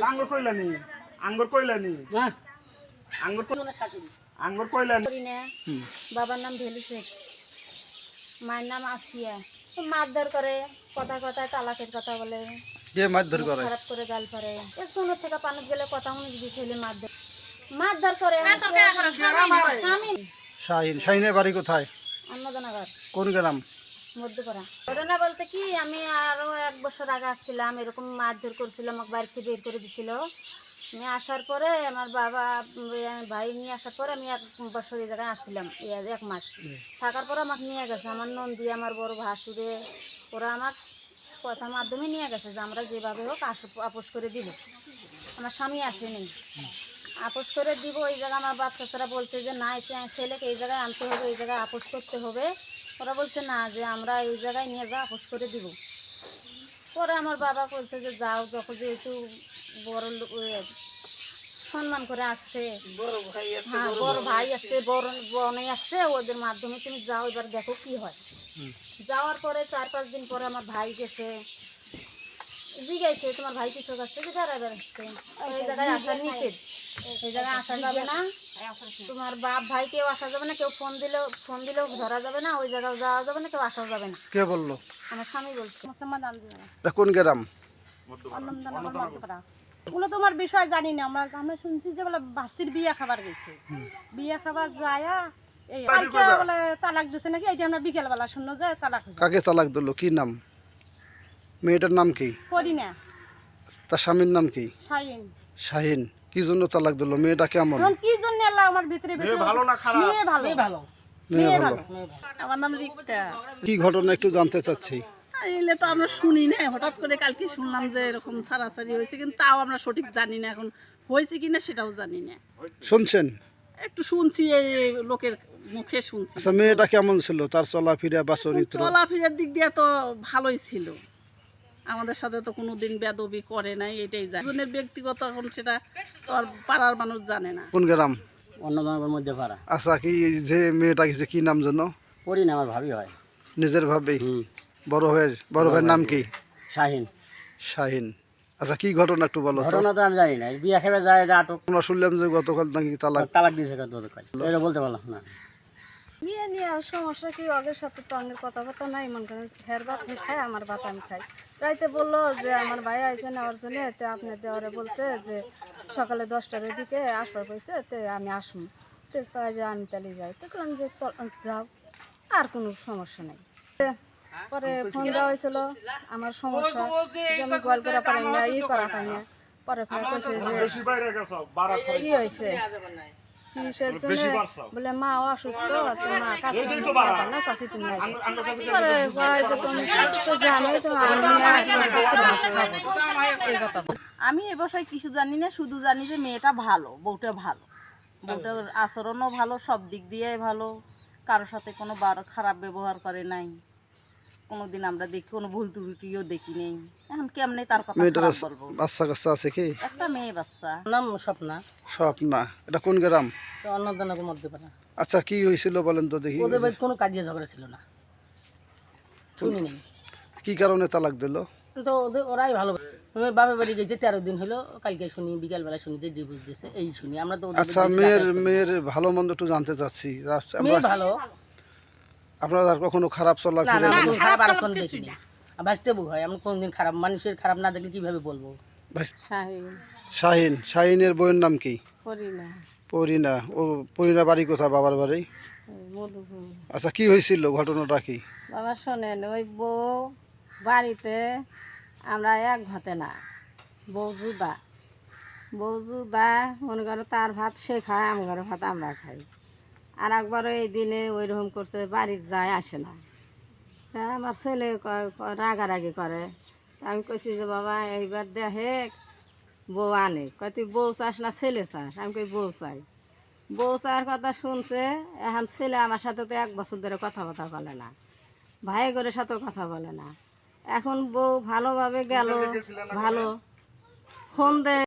আঙ্গুর কইলানি আঙ্গুর কইলানি আঙ্গুর কই- দুজনের শাশুড়ি। আঙ্গুর কইলানি বাবার নাম ভেলু শেখ মায়ের নাম আসিয়া। মারধর করে কথা কথায় তালাকের কথা বলে। কে মারধর করে? খারাপ করে গাল পারে এ সোনার থেকে পানিত গেলে কথা মনে যদি ছেলে মারধর। মারধর করে শাহিন শাহিনের বাড়ি কোথায়? অন্নদানগর। কোন গ্রাম? মধ্যপাড়া। ঘটনা বলতে কি আমি আরও এক বছর আগে আসছিলাম এরকম মারধর করছিল আমাকে বাড়ি থেকে বের করে দিছিল। আমি আসার পরে আমার বাবা ভাই নিয়ে আসার পরে আমি এক বছর এই জায়গায় আসছিলাম এই এক মাস। থাকার পরে আমাকে নিয়ে গেছে আমার নন্দী আমার বড় ভাসুরে ওরা আমার কথার মাধ্যমে নিয়ে গেছে যে আমরা যেভাবে হোক আস- আপোষ করে দিব। আমার স্বামী আসেনি। আপোষ করে দিব ওই জায়গায় আমার বাচ্চারা বলছে যে না এসে ছেলেকে এই জায়গায় আনতে হবে এই জায়গায় আপোষ করতে হবে। ওরা বলছে না যে আমরা এই জায়গায় নিয়ে যা আপোষ করে দিব। পরে আমার বাবা বলছে যে যাও যখন যেহেতু বড় সম্মান করে আসছে। হ্যাঁ বড় ভাই আসছে বড় বোনে আসছে ওদের মাধ্যমে তুমি যাও এবার দেখো কি হয়। যাওয়ার পরে চার পাঁচ দিন পরে আমার ভাই গেছে। জিজ্ঞাসে তোমার ভাই কৃষক কাছে যে বেড়াবার আসছে ওই জায়গায় আসার নিষেধ। এই জায়গায় আসা যাবে না। তোমার বাপ ভাই কেউ আসা যাবে না কেউ ফোন দিলেও ফোন দিলেও ধরা যাবে না ওই জায়গায় যাওয়া যাবে না কেউ আসা যাবে না। কে বলল? আমার স্বামী বলছে। এটা কোন গ্রাম? ওগুলো তোমার বিষয় জানি না আমরা আমরা শুনছি যে বলে বাস্তির বিয়ে খাবার গেছে। বিয়ে খাবার যায় এই বলে তালাক দিছে নাকি? এইটা আমরা বিকেল বেলা শুনলো যে তালাক কাকে তালাক দিল? কি নাম? মেয়েটার নাম কি? করি না তার স্বামীর নাম কি? শাইন শাহিন। কি জন্য তালাক দিল? মেয়েটা কেমন? এখন কি জন্য আল্লাহ আমার ভিতরে ভিতরে? ভালো না খারাপ? মেয়ে ভালো। এই ভালো। মেয়ে ভালো। আমার নাম রিক্তা। কি ঘটনা একটু জানতে চাচ্ছি। এলে তো আমরা শুনি না হঠাৎ করে কালকে শুনলাম যে এরকম ছাড়াছাড়ি হয়েছে কিন্তু তাও আমরা সঠিক জানি না এখন। হয়েছে কিনা সেটাও জানি না। শুনছেন? একটু শুনছি এই লোকের মুখে শুনছি। আচ্ছা মেয়েটা কেমন ছিল? তার চলাফেরা বা চরিত্র? চলাফেরার দিক দিয়ে তো ভালোই ছিল। আমাদের সাথে তো কোনো দিন বেদবি করে নাই এটাই জানি দুজনের ব্যক্তিগত এখন সেটা তো আর পাড়ার মানুষ জানে না। কোন গ্রাম? অন্য জনের মধ্যে পারা আচ্ছা কি যে মেয়েটা গেছে কি নাম জন্য করি না আমার ভাবি হয়। নিজের হুম। বড় ভাইয়ের বড় ভাইয়ের নাম কি? শাহিন। শাহিন। আচ্ছা কি ঘটনা একটু বলো তো। ঘটনা তো আমি জানি না বিয়ে খেবে যায় যে আটক। আমরা শুনলাম যে গতকাল নাকি তালাক তালাক দিয়েছে কত এটা বলতে পারলাম না। বিয়ে নিয়ে আর সমস্যা কি আগের সাথে তো আগের কথাবার্তা নাই মনে করেন হের ভাত খায় আমার ভাত আমি খাই। রাইতে বলল যে আমার ভাই আইছে নেওয়ার জন্য তে আপনি দেওয়ারে বলছে যে সকালে দশটার দিকে আসবার কইছে তে আমি আসব তো কয় যে আমি তাহলে যাই। তো বললাম যে যাও আর কোনো সমস্যা নেই। তে পরে ফোন দেওয়া হয়েছিল আমার সমস্যা যে আমি গোয়াল করা পাই না ই করা পাই না। পরে ফোন কইছে যে কি হয়েছে বলে মা অসুস্থ না চাষি তুমি। আমি এ বসায় কিছু জানি না শুধু জানি যে মেয়েটা ভালো বউটা ভালো। বউটার আচরণও ভালো সব দিক দিয়ে ভালো। কারোর সাথে কোনো বার খারাপ ব্যবহার করে নাই। কোনোদিন আমরা দেখি কোনো ভুল ত্রুটিও দেখি নেই। এখন কেমনে তার কথা মেয়েটার বলব বাচ্চা কাচ্চা আছে কি? একটা মেয়ে বাচ্চা। নাম স্বপ্না। সব না এটা কোন গ্রাম? তো অন্নদানকের মধ্যে পারা আচ্ছা কি হয়েছিল বলেন তো দেখি। ওদের বাড়িতে কোনো কাজিয়ে ঝগড়া ছিল না। শুনি নেই। কি কারণে তালাক দিল? তো ওদের ওরাই ভালো তুমি বাপের বাড়ি গেছে তেরো দিন হলো। কালকে শুনি বিকালবেলা শুনি যে ডিভোর্স দিয়েছে এই শুনি। আমরা তো আচ্ছা মেয়ের মেয়ের ভালো মন্দ একটু জানতে চাচ্ছি। আচ্ছা, আমরা ভালো। আপনারা আর কখনো খারাপ না চলাফেরা না কোনো খারাপ আর কোনো দেখিনি আর বাঁচতে বউ হয় আমি কোনদিন খারাপ মানুষের খারাপ না দেখলে কীভাবে বলব? শাহিন। শাহিন শাহিনের বইয়ের নাম কি? করি না পরিনা ও পরিনা বাড়ি কোথায় বাবার বাড়ি? মধুপুর। আচ্ছা কি হয়েছিল ঘটনাটা কি? বাবা শোনেন ওই বউ বাড়িতে আমরা এক ভাতে না বউ জুদা। বউ জুদা মনে করো তার ভাত সে খায় আমার ভাত আমরা খাই। আর একবার এই দিনে ওই রকম করছে বাড়ির যায় আসে না। তা আমার ছেলে রাগারাগি করে। আমি কইছি যে বাবা এইবার দেখে বউ আনে। কয় তুই বউ চাস না ছেলে চাস? আমি কই বউ চাই। বউ চায়ের কথা শুনছে এখন ছেলে আমার সাথে তো এক বছর ধরে কথা কথাবার্তা বলে না। ভাই করে সাথেও কথা বলে না। এখন বউ ভালোভাবে গেল ভালো। ফোন দেয়